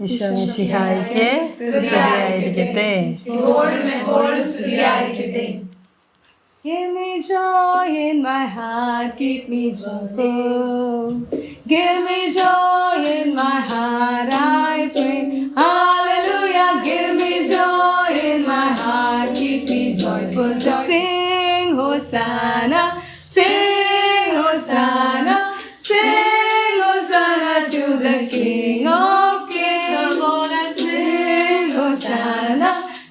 ഈശോ മിശിഹായിക്ക് സ്തുതിയായിരിക്കട്ടെ ഇപ്പോഴും എപ്പോഴും സ്തുതിയായിരിക്കട്ടെ Give me joy in my heart, keep me joyful. Give me joy in my heart, I pray. Hallelujah,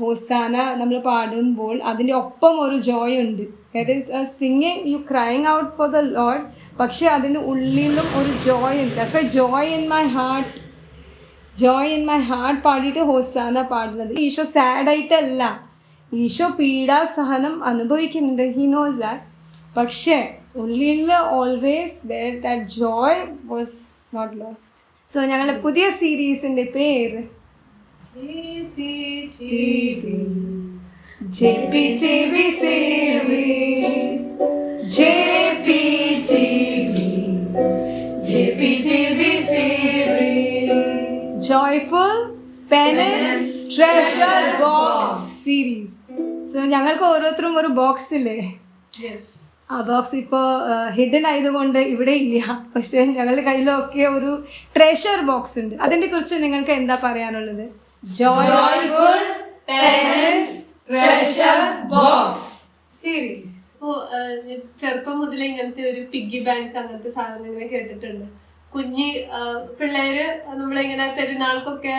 ഹോസാന നമ്മൾ പാടുമ്പോൾ അതിന്റെ ഒപ്പം ഒരു ജോയ് ഉണ്ട്. That is singing you crying out for the Lord പക്ഷേ അതിന്റെ ഉള്ളിലും ഒരു ജോയ് ഉണ്ട്. That's joy in my heart joy in my heart പാടിയിട്ട് ഹോസാന പാടുന്നത്. ഈശോ സാഡായിട്ടല്ല ഈശോ പീഡാസഹനം അനുഭവിക്കുന്നുണ്ട്. ഹി നോസ് ദാറ്റ് പക്ഷേ ഉള്ളിൽ always that joy was not lost so ഞങ്ങളുടെ പുതിയ സീരീസിന്റെ പേര് JPTV series. JPTV. JPTV series. Joyful Penance Treasure Box series. So ഞങ്ങൾക്ക് ഓരോരുത്തരും ഒരു ബോക്സ് ഇല്ലേ ആ ബോക്സ് ഇപ്പോൾ ഹിഡൻ ആയതുകൊണ്ട് ഇവിടെ ഇല്ല പക്ഷേ ഞങ്ങളുടെ കയ്യിലൊക്കെ ഒരു ട്രഷർ ബോക്സ് ഉണ്ട് അതിനെ കുറിച്ച് നിങ്ങൾക്ക് എന്താ പറയാനുള്ളത് joyful treasure box series series. ചെറുപ്പം മുതലേ ഇങ്ങനത്തെ ഒരു പിഗ്ഗി ബാങ്ക് അങ്ങനത്തെ സാധനം ഇങ്ങനെ കേട്ടിട്ടുണ്ട്. കുഞ്ഞി പിള്ളേര് നമ്മളിങ്ങനെ പെരുന്നാൾക്കൊക്കെ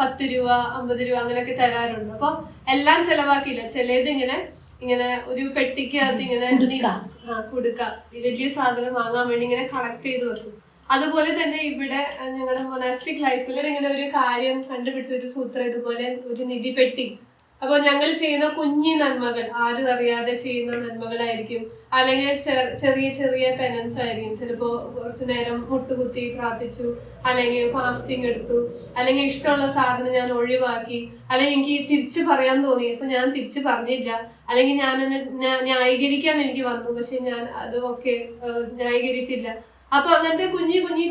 പത്ത് രൂപ അമ്പത് രൂപ അങ്ങനെയൊക്കെ തരാറുണ്ട്. അപ്പൊ എല്ലാം ചെലവാക്കിയില്ല. ചിലത് ഇങ്ങനെ ഇങ്ങനെ ഒരു പെട്ടിക്കകത്ത് ഇങ്ങനെ കുടുക്ക. ആ കുടുക്ക. ഈ വലിയ സാധനം വാങ്ങാൻ വേണ്ടി ഇങ്ങനെ കളക്ട് ചെയ്ത് വെക്കും. അതുപോലെ തന്നെ ഇവിടെ ഞങ്ങളുടെ മൊനാസ്റ്റിക് ലൈഫിൽ ഇങ്ങനെ ഒരു കാര്യം കണ്ടുപിടിച്ച ഒരു സൂത്രം ഇതുപോലെ ഒരു നിധി പെട്ടി. അപ്പോൾ ഞങ്ങൾ ചെയ്യുന്ന കുഞ്ഞി നന്മകൾ ആരും അറിയാതെ ചെയ്യുന്ന നന്മകളായിരിക്കും. അല്ലെങ്കിൽ ചെറിയ ചെറിയ പെനൻസ് ആയിരിക്കും. ചിലപ്പോൾ കുറച്ചു നേരം മുട്ടുകുത്തി പ്രാർത്ഥിച്ചു അല്ലെങ്കിൽ ഫാസ്റ്റിംഗ് എടുത്തു അല്ലെങ്കിൽ ഇഷ്ടമുള്ള സാധനം ഞാൻ ഒഴിവാക്കി അല്ലെങ്കിൽ എനിക്ക് തിരിച്ചു പറയാൻ തോന്നി അപ്പൊ ഞാൻ തിരിച്ചു പറഞ്ഞില്ല. അല്ലെങ്കിൽ ഞാൻ എന്നെ ന്യാ- ന്യായീകരിക്കാൻ എനിക്ക് വന്നു പക്ഷെ ഞാൻ അതൊക്കെ ന്യായീകരിച്ചില്ല. അപ്പൊ അങ്ങനത്തെ കുഞ്ഞി കുഞ്ഞി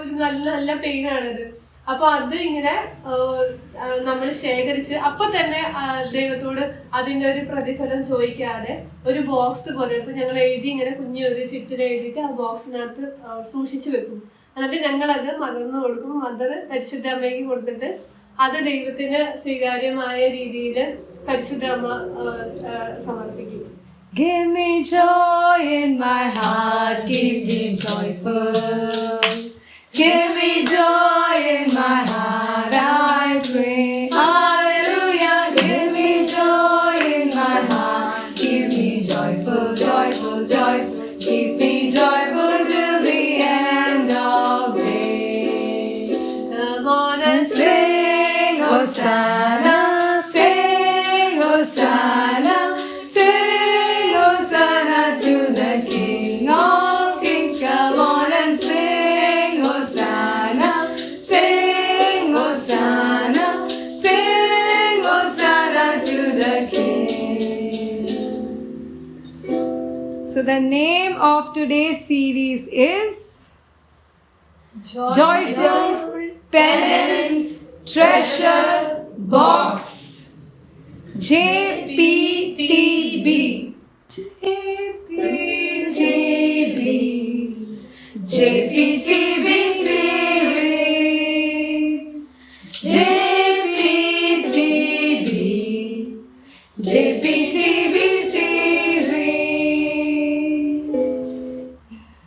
ഒരു നല്ല നല്ല പെയിനാണിത് അപ്പൊ അത് ഇങ്ങനെ നമ്മൾ ശേഖരിച്ച് അപ്പൊ തന്നെ ദൈവത്തോട് അതിന്റെ ഒരു പ്രതിഫലം ചോദിക്കാതെ ഒരു ബോക്സ് പോലെ ഇപ്പൊ ഞങ്ങൾ എഴുതി ഇങ്ങനെ കുഞ്ഞി ഒരു ചിറ്റിൽ എഴുതിയിട്ട് ആ ബോക്സിനകത്ത് സൂക്ഷിച്ചു വെക്കും. എന്നിട്ട് ഞങ്ങൾ അത് മദറിന് കൊടുക്കും. മദർ പരിശുദ്ധ അമ്മയ്ക്ക് കൊടുത്തിട്ട് അത് ദൈവത്തിന് സ്വീകാര്യമായ രീതിയിൽ പരിശുദ്ധ അമ്മ സമർപ്പിക്കും. Give me joy in my heart, keep me joyful. Give me joy today's series is Joyful Penance Treasure Box. JPTB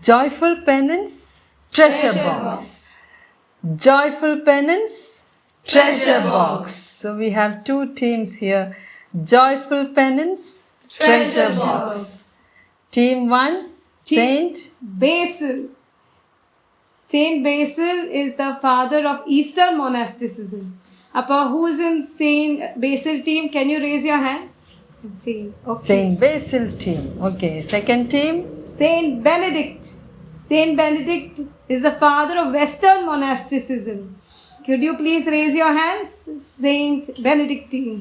Joyful penance, treasure box. Joyful penance, treasure box. So we have two teams here. Joyful penance, treasure box. Team one, Saint Basil. Saint Basil is the father of Eastern monasticism. Appa, who's in Saint Basil team? Can you raise your hands? Saint. Okay. Saint Basil team. Okay. Second team, Saint Benedict. Saint Benedict is the father of Western monasticism. Could you please raise your hands? Saint Benedictine?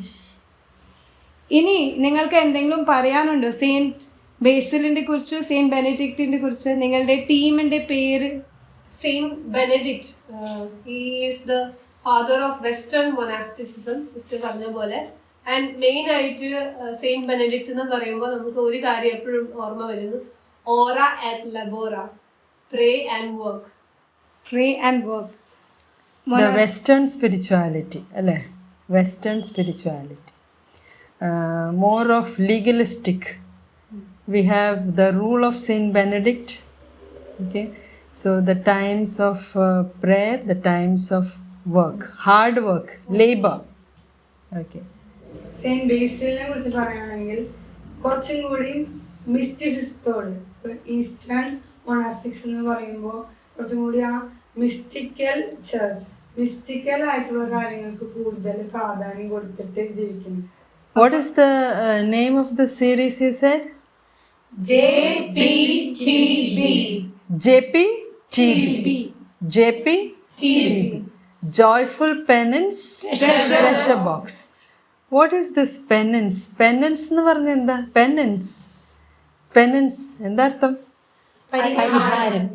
ഇനി നിങ്ങൾക്ക് എന്തെങ്കിലും പറയാനുണ്ടോ Saint ബേസിലിന്റെ കുറിച്ച് Saint ബെനഡിക്റ്റിന്റെ കുറിച്ച് നിങ്ങളുടെ ടീമിന്റെ പേര് Saint Benedict Uh, he is father of western monasticism sister പറഞ്ഞ പോലെ ആൻഡ് മെയിൻ ആയിട്ട് സെയിന്റ് ബെനഡിക്റ്റ് എന്ന് പറയുമ്പോൾ നമുക്ക് ഒരു കാര്യം എപ്പോഴും ഓർമ്മ വരുന്നു ഓറ ആറ്റ് ലബോറ Pray and work Pray and work. The western spirituality അല്ലേ western spirituality more of legalistic we have the rule of Saint Benedict okay so the times of prayer the times of work hard work labour okay Saint ബേസിലിനെ കുറിച്ച് പറയുകയാണെങ്കിൽ കുറച്ചും കൂടി മിസ്റ്റിസിസത്തോട് ഇപ്പൊ eastern മൊണാസ്റ്റിക്സ് എന്ന് പറയുമ്പോൾ കുറച്ചും കൂടി ആ മിസ്റ്റിക്കൽ ചർച്ച് മിസ്റ്റിക്കൽ ആയിട്ടുള്ള കാര്യങ്ങൾക്ക് കൂടുതൽ പ്രാധാന്യം കൊടുത്തിട്ട് ജീവിക്കുന്നു. What is the name of the series you said JPTB. J P T B J P T B joyful penance treasure box what is this penance penance എന്ന് പറഞ്ഞ എന്താ? പെനൻസ് പെനൻസ് എന്താ അർത്ഥം? പരിഹാരം.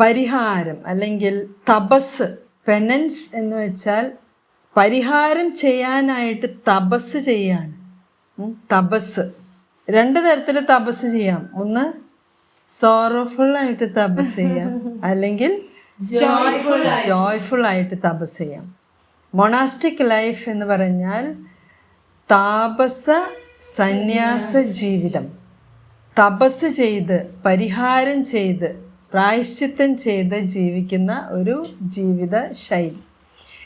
പരിഹാരം അല്ലെങ്കിൽ തപസ്. പെനൻസ് എന്ന് വെച്ചാൽ പരിഹാരം ചെയ്യാനായിട്ട് തപസ് ചെയ്യാണ്. തപസ്. രണ്ട് തരത്തിൽ തപസ് ചെയ്യാം. ഒന്ന് സോറോഫുൾ ആയിട്ട് തപസ് ചെയ്യാം. അല്ലെങ്കിൽ ജോയ്ഫുൾ ആയിട്ട്. തപസ് ചെയ്യാം. മൊണാസ്റ്റിക് ലൈഫ് എന്ന് പറഞ്ഞാൽ താപസ സന്യാസ ജീവിതം. തപസ് ചെയ്ത് പരിഹാരം ചെയ്ത് പ്രായശ്ചിത്തം ചെയ്ത് ജീവിക്കുന്ന ഒരു ജീവിത ശൈലി.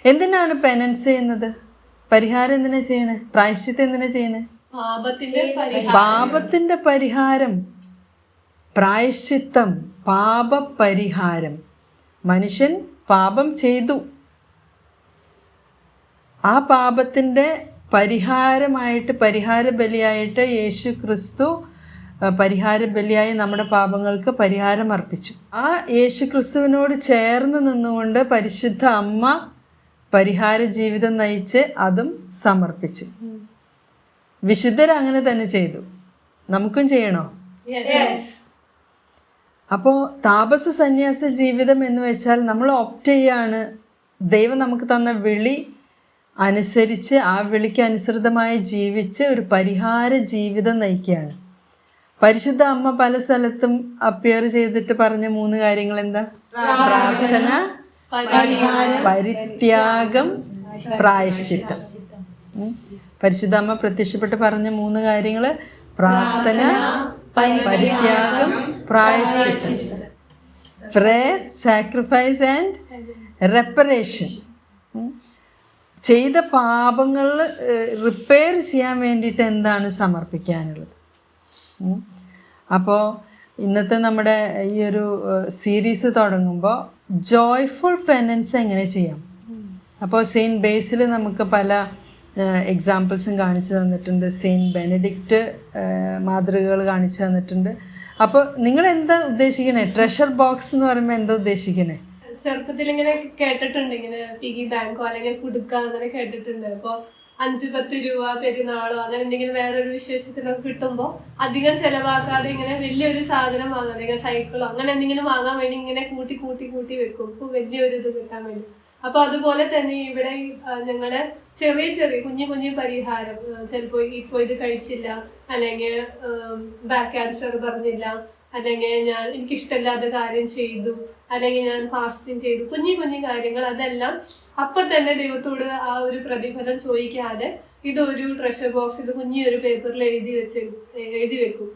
എന്തിനാണ് പെനൻസ് ചെയ്യുന്നത്? പരിഹാരം എന്തിനാ ചെയ്യണേ? പ്രായശ്ചിത്തം എന്തിനാ ചെയ്യണേ? പാപത്തിന്റെ പരിഹാരം. പ്രായശ്ചിത്തം പാപപരിഹാരം. മനുഷ്യൻ പാപം ചെയ്തു. ആ പാപത്തിന്റെ പരിഹാരമായിട്ട് പരിഹാര ബലിയായിട്ട് യേശു ക്രിസ്തു പരിഹാര ബലിയായി നമ്മുടെ പാപങ്ങൾക്ക് പരിഹാരം അർപ്പിച്ചു. ആ യേശു ക്രിസ്തുവിനോട് ചേർന്ന് നിന്നുകൊണ്ട് പരിശുദ്ധ അമ്മ പരിഹാര ജീവിതം നയിച്ച് അതും സമർപ്പിച്ചു. വിശുദ്ധർ അങ്ങനെ തന്നെ ചെയ്തു. നമുക്കും ചെയ്യണോ. അപ്പോൾ താപസ സന്യാസ ജീവിതം എന്ന് വെച്ചാൽ നമ്മൾ ഓപ്റ്റ് ചെയ്യാണ്. ദൈവം നമുക്ക് തന്ന വിളി അനുസരിച്ച് ആ വിളിക്ക് അനുസൃതമായി ജീവിച്ച് ഒരു പരിഹാര ജീവിതം നയിക്കുകയാണ്. പരിശുദ്ധ അമ്മ പല സ്ഥലത്തും അപ്പിയർ ചെയ്തിട്ട് പറഞ്ഞ മൂന്ന് കാര്യങ്ങൾ എന്താ പ്രാർത്ഥന പരിത്യാഗം പ്രായശ്ചിത്തം. പരിശുദ്ധ അമ്മ പ്രത്യക്ഷപ്പെട്ട് പറഞ്ഞ മൂന്ന് കാര്യങ്ങൾ പ്രാർത്ഥന പരിത്യാഗം പ്രായശ്ചിത്തം. പ്രേയർ സാക്രിഫൈസ് ആൻഡ് റെപ്പറേഷൻ ചെയ്ത പാപങ്ങൾ റിപ്പയർ ചെയ്യാൻ വേണ്ടിയിട്ട് എന്താണ് സമർപ്പിക്കാനുള്ളത്? അപ്പോൾ ഇന്നത്തെ നമ്മുടെ ഈ ഒരു സീരീസ് തുടങ്ങുമ്പോൾ ജോയ്ഫുൾ പെനൻസ് എങ്ങനെ ചെയ്യാം? അപ്പോൾ സെയിന്റ് ബേസിൽ നമുക്ക് പല എക്സാമ്പിൾസും കാണിച്ചു തന്നിട്ടുണ്ട്. സെയിന്റ് ബെനഡിക്റ്റ് മാതൃകകൾ കാണിച്ചു തന്നിട്ടുണ്ട്. അപ്പോൾ നിങ്ങൾ എന്താ ഉദ്ദേശിക്കണേ? ട്രഷർ ബോക്സ് എന്ന് പറയുമ്പോൾ എന്താ ഉദ്ദേശിക്കണേ? ചെറുപ്പത്തിൽ ഇങ്ങനെ കേട്ടിട്ടുണ്ട്. ഇങ്ങനെ പിഗി ബാങ്കോ അല്ലെങ്കിൽ കുടുക്ക അങ്ങനെ കേട്ടിട്ടുണ്ട്. അപ്പൊ അഞ്ച് പത്ത് രൂപ പെരുന്നാളോ അങ്ങനെ എന്തെങ്കിലും വേറൊരു വിശേഷത്തിനൊക്കെ കിട്ടുമ്പോൾ അധികം ചെലവാക്കാതെ ഇങ്ങനെ വലിയൊരു സാധനം വാങ്ങാൻ അല്ലെങ്കിൽ സൈക്കിളോ അങ്ങനെ എന്തെങ്കിലും വാങ്ങാൻ വേണ്ടി ഇങ്ങനെ കൂട്ടി കൂട്ടി കൂട്ടി വെക്കും. ഇപ്പൊ വലിയൊരു ഇത് കിട്ടാൻ വേണ്ടി. അപ്പൊ അതുപോലെ തന്നെ ഇവിടെ ഞങ്ങൾ ചെറിയ ചെറിയ കുഞ്ഞു കുഞ്ഞു പരിഹാരം ചിലപ്പോ ഇപ്പൊ ഇത് കഴിച്ചില്ല അല്ലെങ്കിൽ ബാക്ക് ക്യാൻസർ പറഞ്ഞില്ല അല്ലെങ്കിൽ ഞാൻ എനിക്കിഷ്ടമില്ലാത്ത കാര്യം ചെയ്തു അല്ലെങ്കിൽ ഞാൻ ഫാസ്റ്റിംഗ് ചെയ്തു കുഞ്ഞു കുഞ്ഞു കാര്യങ്ങൾ അതെല്ലാം അപ്പൊ തന്നെ ദൈവത്തോട് ആ ഒരു പ്രതിഫലം ചോദിക്കാതെ ഇതൊരു ട്രഷർ ബോക്സിൽ കുഞ്ഞൊരു പേപ്പറിൽ എഴുതി വെച്ച് എഴുതി വെക്കും.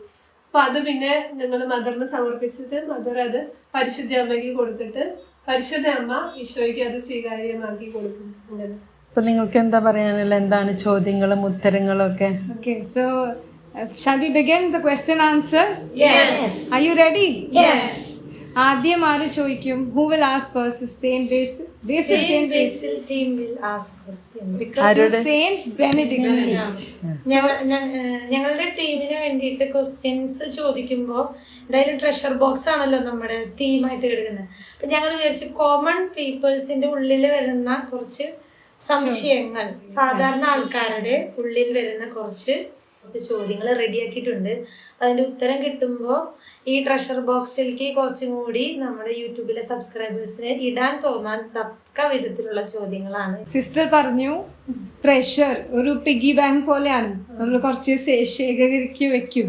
അപ്പൊ അത് പിന്നെ ഞങ്ങൾ മദറിന് സമർപ്പിച്ചിട്ട് മദർ അത് പരിശുദ്ധ അമ്മയ്ക്ക് കൊടുത്തിട്ട് പരിശുദ്ധ അമ്മ ഈശോയ്ക്ക് അത് സ്വീകാര്യമാക്കി കൊടുക്കും. അങ്ങനെ. അപ്പൊ നിങ്ങൾക്ക് എന്താ പറയാനുള്ള എന്താണ് ചോദ്യങ്ങളും ഉത്തരങ്ങളും ഒക്കെ? So so shall we begin the question answer? Yes. Are you ready? Yes. ആദ്യം ആര് ചോദിക്കും? Who will ask first same base base Saint Basil. Team will ask question. Because same ഏഹ് ഞങ്ങളുടെ ടീമിന് വേണ്ടിയിട്ട് ക്വസ്റ്റ്യൻസ് ചോദിക്കുമ്പോൾ എന്തായാലും ട്രഷർ ബോക്സ് ആണല്ലോ നമ്മുടെ തീമായിട്ട് കിടക്കുന്നത്. അപ്പൊ ഞങ്ങൾ വിചാരിച്ചു കോമൺ പീപ്പിൾസിന്റെ ഉള്ളിൽ വരുന്ന കുറച്ച് സംശയങ്ങൾ സാധാരണ ആൾക്കാരുടെ ഉള്ളിൽ വരുന്ന കുറച്ച് കുറച്ച് ചോദ്യങ്ങൾ റെഡിയാക്കിയിട്ടുണ്ട്. അതിന്റെ ഉത്തരം കിട്ടുമ്പോൾ ഈ ട്രഷർ ബോക്സിലേക്ക് കുറച്ചും കൂടി നമ്മുടെ യൂട്യൂബിലെ സബ്സ്ക്രൈബേഴ്സിന് ഇടാൻ തോന്നാൻ തക്ക വിധത്തിലുള്ള ചോദ്യങ്ങളാണ്. സിസ്റ്റർ പറഞ്ഞു ട്രഷർ ഒരു പിഗി ബാങ്ക് പോലെയാണ്. നമ്മൾ കുറച്ച് ശേഖരിക്ക് വെക്കും.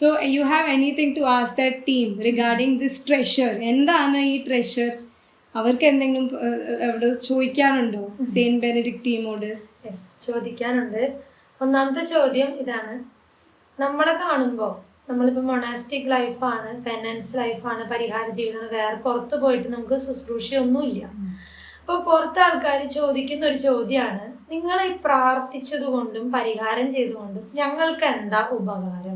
So you have anything to ask that team regarding this treasure എന്താണ് ഈ ട്രഷർ അവർക്ക് എന്തെങ്കിലും എവിടെ അവിടെ ചോദിക്കാനുണ്ടോ? സെയിന്റ് ബെനഡിക് ടീമോട്? ചോദിക്കാനുണ്ട്. ഒന്നാമത്തെ ചോദ്യം ഇതാണ്. നമ്മളെ കാണുമ്പോൾ നമ്മളിപ്പോൾ മൊണാസ്റ്റിക് ലൈഫാണ് പെനൻസ് ലൈഫാണ് പരിഹാര ജീവിതമാണ് വേറെ പുറത്ത് പോയിട്ട് നമുക്ക് ശുശ്രൂഷയൊന്നുമില്ല. അപ്പോൾ പുറത്ത് ആൾക്കാർ ചോദിക്കുന്ന ഒരു ചോദ്യമാണ് നിങ്ങളെ പ്രാർത്ഥിച്ചതുകൊണ്ടും പ്രാർത്ഥിച്ചത് കൊണ്ടും പരിഹാരം ചെയ്തുകൊണ്ടും ഞങ്ങൾക്ക് എന്താ ഉപകാരം?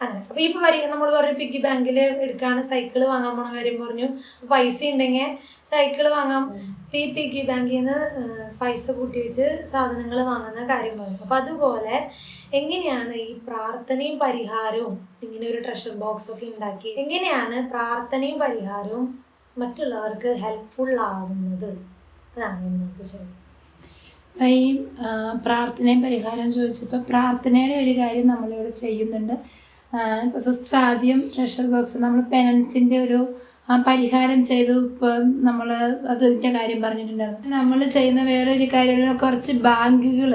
അങ്ങനെ. അപ്പൊ ഇപ്പൊ പരി നമ്മൾ പറഞ്ഞു പിഗ്ഗി ബാങ്കിൽ എടുക്കാണ് സൈക്കിൾ വാങ്ങാൻ പോണ കാര്യം പറഞ്ഞു. പൈസ ഉണ്ടെങ്കിൽ സൈക്കിൾ വാങ്ങാം. ഈ പിഗ്ഗി ബാങ്കിൽ നിന്ന് പൈസ കൂട്ടി വെച്ച് സാധനങ്ങൾ വാങ്ങുന്ന കാര്യം പറഞ്ഞു. അപ്പൊ അതുപോലെ എങ്ങനെയാണ് ഈ പ്രാർത്ഥനയും പരിഹാരവും ഇങ്ങനെ ഒരു ട്രഷർ ബോക്സ് ഒക്കെ ഉണ്ടാക്കി എങ്ങനെയാണ് പ്രാർത്ഥനയും പരിഹാരവും മറ്റുള്ളവർക്ക് ഹെൽപ്ഫുൾ ആവുന്നത്? അതാണ് ഇന്നത്തെ ചോദ്യം. അപ്പം ഈ പ്രാർത്ഥനയും പരിഹാരവും ചോദിച്ചപ്പോൾ പ്രാർത്ഥനയുടെ ഒരു കാര്യം നമ്മളിവിടെ ചെയ്യുന്നുണ്ട്. ഇപ്പോൾ സിസ്റ്റർ ആദ്യം ട്രഷർ ബോക്സ് നമ്മൾ പെനൻസിന്റെ ഒരു ആ, പരിഹാരം ചെയ്തു. ഇപ്പം നമ്മൾ അതിന്റെ കാര്യം പറഞ്ഞിട്ടുണ്ടായിരുന്നു നമ്മൾ ചെയ്യുന്ന വേറൊരു ഒരു കാര്യം കുറച്ച് ബാങ്കുകൾ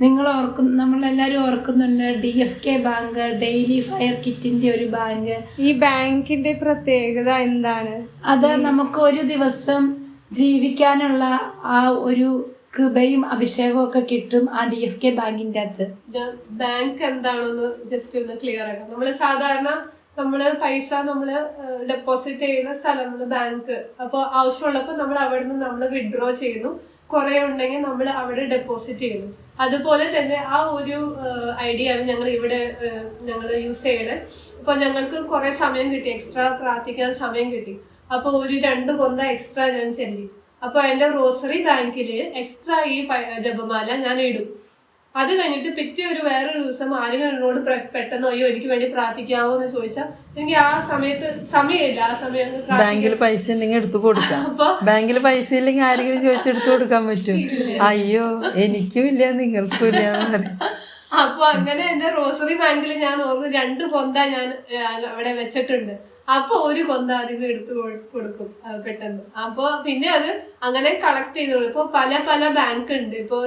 നിങ്ങൾ ഓർക്കും നമ്മളെല്ലാവരും ഓർക്കുന്നുണ്ട് D F K bank daily fire കിറ്റിന്റെ ഒരു ബാങ്ക്. ഈ ബാങ്കിന്റെ പ്രത്യേകത എന്താണ്? അത് നമുക്ക് ഒരു ദിവസം ജീവിക്കാനുള്ള ആ ഒരു കൃപയും അഭിഷേകവും ഒക്കെ കിട്ടും ആ ഡി എഫ് കെ ബാങ്കിന്റെ അകത്ത്. ബാങ്ക് എന്താണെന്ന് ജസ്റ്റ് ഒന്ന് ക്ലിയർ ആക്കാം. നമ്മൾ സാധാരണ നമ്മൾ പൈസ നമ്മൾ ഡെപ്പോസിറ്റ് ചെയ്യുന്ന സ്ഥലമാണ് ബാങ്ക്. അപ്പോൾ ആവശ്യമുള്ളപ്പോൾ നമ്മൾ അവിടെ നിന്ന് നമ്മൾ വിഡ്രോ ചെയ്യുന്നു. കുറെ ഉണ്ടെങ്കിൽ നമ്മൾ അവിടെ ഡെപ്പോസിറ്റ് ചെയ്യുന്നു. അതുപോലെ തന്നെ ആ ഒരു ഐഡിയ ആണ് ഞങ്ങൾ ഇവിടെ ഞങ്ങൾ യൂസ് ചെയ്യണേ. അപ്പോൾ ഞങ്ങൾക്ക് കുറേ സമയം കിട്ടി. എക്സ്ട്രാ പ്രാർത്ഥിക്കാൻ സമയം കിട്ടി. അപ്പോൾ ഒരു രണ്ട് കൊന്ത എക്സ്ട്രാ ഞാൻ ചെല്ലി അപ്പോൾ എന്റെ റോസറി ബാങ്കിൽ എക്സ്ട്രാ ഈ ജപമാല ഞാൻ ഇടും. അത് കഴിഞ്ഞിട്ട് പിറ്റേ ഒരു വേറൊരു ദിവസം ആരെങ്കിലും എന്നോട് പെട്ടെന്ന് അയ്യോ എനിക്ക് വേണ്ടി പ്രാർത്ഥിക്കാവോ എന്ന് ചോദിച്ചാൽ എനിക്ക് ആ സമയത്ത് സമയമില്ല ആ സമയം ബാങ്കിൽ പൈസ ഉണ്ടെങ്കിൽ എടുത്തു കൊടുക്കാം. അപ്പൊ ബാങ്കിൽ പൈസ ഇല്ലെങ്കിൽ ആരെങ്കിലും ചോദിച്ചെടുത്ത് കൊടുക്കാൻ പറ്റും. അയ്യോ എനിക്കും ഇല്ല നിങ്ങൾക്കും ഇല്ല അപ്പൊ അങ്ങനെ എന്റെ റോസറി ബാങ്കിൽ ഞാൻ ഓർന്ന് രണ്ട് പൊന്ത ഞാൻ അവിടെ വെച്ചിട്ടുണ്ട്. അപ്പൊ ഒരു കൊന്ത അതിന് എടുത്തു കൊടുക്കും പെട്ടെന്ന്. അപ്പൊ പിന്നെ അത് അങ്ങനെ കളക്ട് ചെയ്തോളൂ. ഇപ്പൊ പല പല ബാങ്ക് ഉണ്ട്. ഇപ്പൊ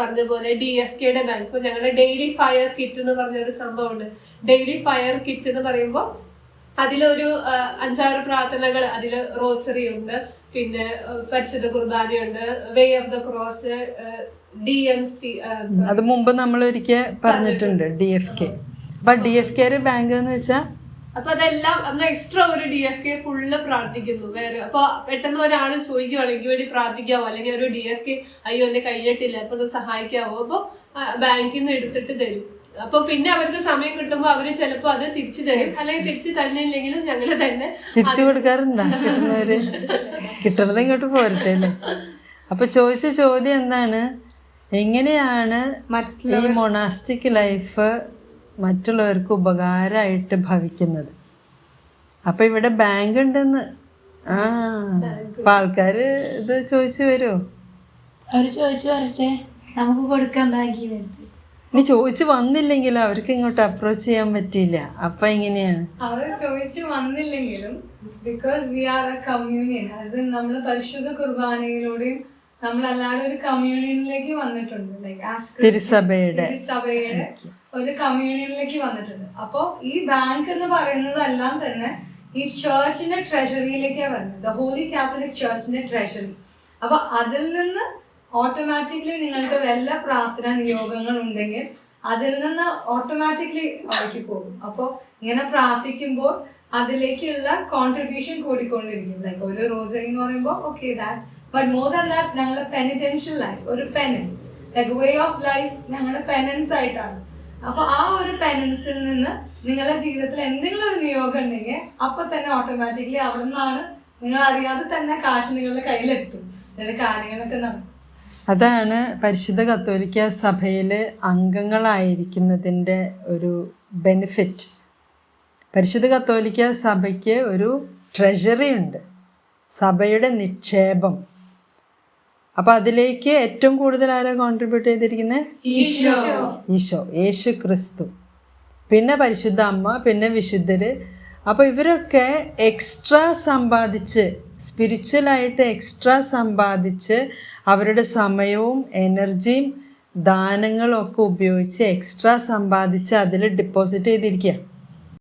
പറഞ്ഞ പോലെ ഡി എഫ് കെയുടെ ബാങ്ക് ഇപ്പൊ ഞങ്ങളുടെ ഡെയിലി ഫയർ കിറ്റ് എന്ന് പറഞ്ഞ ഒരു സംഭവം ഉണ്ട് ഡെയിലി ഫയർ കിറ്റ് എന്ന് പറയുമ്പോൾ അതിലൊരു അഞ്ചാറ് പ്രാർത്ഥനകൾ അതിൽ റോസറി ഉണ്ട്. പിന്നെ പരിശുദ്ധ പരിശുദ്ധ കുർബാനയുണ്ട് way of the cross D M C അത് മുമ്പ് നമ്മൾ ഒരിക്കൽ പറഞ്ഞിട്ടുണ്ട്. ഡി എഫ് കെ അപ്പൊ ഡി എഫ് കെ ബാങ്ക് എന്ന് വെച്ചാൽ അപ്പൊ അതെല്ലാം അന്ന് എക്സ്ട്രാ ഒരു ഡി എഫ് കെ ഫുള്ള് പ്രാർത്ഥിക്കുന്നു. വേറെ അപ്പൊ പെട്ടെന്ന് ഒരാൾ ചോദിക്കുവാണെങ്കിൽ എനിക്ക് വേണ്ടി പ്രാർത്ഥിക്കാവോ? അല്ലെങ്കിൽ ഒരു ഡി എഫ് കെ അയ്യോ എന്നെ കഴിഞ്ഞിട്ടില്ല. അപ്പൊ ഒന്ന് സഹായിക്കാവോ? അപ്പൊ ബാങ്കിൽ നിന്ന് എടുത്തിട്ട് തരും. അപ്പൊ പിന്നെ അവർക്ക് സമയം കിട്ടുമ്പോൾ അവർ ചിലപ്പോ അത് തിരിച്ചു തരും. അല്ലെങ്കിൽ തിരിച്ചു തന്നില്ലെങ്കിലും ഞങ്ങൾ തന്നെ തിരിച്ചു കൊടുക്കാറുണ്ടോ. കിട്ടുന്നത് ഇങ്ങോട്ട് പോരട്ടെ അപ്പൊ ചോദിച്ച ചോദ്യം എന്താണ്? എങ്ങനെയാണ് ഈ മൊണാസ്റ്റിക് ലൈഫ് മറ്റുള്ളവർക്ക് ഉപകാരമായിട്ട് ഭവിക്കുന്നത്. അപ്പൊ ഇവിടെ ബാങ്ക് ഉണ്ടെന്ന്. ആ അപ്പൊ ആൾക്കാര് ഇത് ചോദിച്ചു വരുമോ അവർ ചോദിച്ചു വരട്ടെ. നമുക്ക് കൊടുക്കാൻ ബാങ്കിൽ നിന്ന് ഇനി ചോദിച്ചു വന്നില്ലെങ്കിലും അവർക്ക് ഇങ്ങോട്ട് അപ്രോച്ച് ചെയ്യാൻ പറ്റിയില്ല. അപ്പൊ എങ്ങനെയാണ്? അവർ ചോദിച്ചു വന്നില്ലെങ്കിലും because we are a communion as in നമ്മൾ പരിശുദ്ധ കുർബാനയിലൂടെയും നമ്മൾ എല്ലാവരും ഒരു കമ്മ്യൂണിയനിലേക്ക് വന്നിട്ടുണ്ട്. ലൈക്ക് ആസ് തിരുസഭയുടെ തിരുസഭയുടെ ഒരു കമ്മ്യൂണിയനിലേക്ക് വന്നിട്ടുണ്ട്. അപ്പോൾ ഈ ബാങ്ക് എന്ന് പറയുന്നതെല്ലാം തന്നെ ഈ ചേർച്ചിന്റെ ട്രഷറിയിലേക്കാണ് വരുന്നത്. ദ ഹോളി കാത്തലിക് ചേർച്ചിന്റെ ട്രഷറി അപ്പൊ അതിൽ നിന്ന് ഓട്ടോമാറ്റിക്കലി നിങ്ങൾക്ക് വല്ല പ്രാർത്ഥന നിയോഗങ്ങൾ ഉണ്ടെങ്കിൽ അതിൽ നിന്ന് ഓട്ടോമാറ്റിക്കലി അവയ്ക്ക് പോകും. അപ്പോൾ ഇങ്ങനെ പ്രാർത്ഥിക്കുമ്പോൾ അതിലേക്കുള്ള കോൺട്രിബ്യൂഷൻ കൂടിക്കൊണ്ടിരിക്കും. ലൈക്ക് ഒരു റോസറി എന്ന് പറയുമ്പോൾ okay that but more than that ഞങ്ങളുടെ പെനിറ്റൻഷ്യൽ ലൈഫ് ഒരു penance like way of life ഞങ്ങളുടെ പെനൻസ് ആയിട്ടാണ്. അപ്പൊ ആ ഒരു പെനൻസിൽ നിന്ന് നിങ്ങളുടെ ജീവിതത്തിൽ എന്തെങ്കിലും ഒരു നിയോഗം ഉണ്ടെങ്കിൽ അപ്പൊ തന്നെ ഓട്ടോമാറ്റിക്കലി അവിടെ നിന്നാണ് നിങ്ങൾ അറിയാതെ തന്നെ കാശ് നിങ്ങളുടെ കയ്യിലെത്തും. ഇതിന്റെ കാര്യങ്ങളൊക്കെ നടക്കും അതാണ് പരിശുദ്ധ കത്തോലിക്ക സഭയിൽ അംഗങ്ങളായിരിക്കുന്നതിന്റെ ഒരു ബെനിഫിറ്റ് പരിശുദ്ധ കത്തോലിക്ക സഭയ്ക്ക് ഒരു ട്രഷറി ഉണ്ട്. സഭയുടെ നിക്ഷേപം. അപ്പോൾ അതിലേക്ക് ഏറ്റവും കൂടുതൽ ആരാ കോൺട്രിബ്യൂട്ട് ചെയ്തിരിക്കുന്നത് ഈശോ. ഈശോ യേശു ക്രിസ്തു. പിന്നെ പരിശുദ്ധ അമ്മ പിന്നെ വിശുദ്ധര്. അപ്പോൾ ഇവരൊക്കെ എക്സ്ട്രാ സമ്പാദിച്ച് സ്പിരിച്വലായിട്ട് എക്സ്ട്രാ സമ്പാദിച്ച് അവരുടെ സമയവും എനർജിയും ദാനങ്ങളും ഒക്കെ ഉപയോഗിച്ച് എക്സ്ട്രാ സമ്പാദിച്ച് അതിൽ ഡിപ്പോസിറ്റ് ചെയ്തിരിക്കുക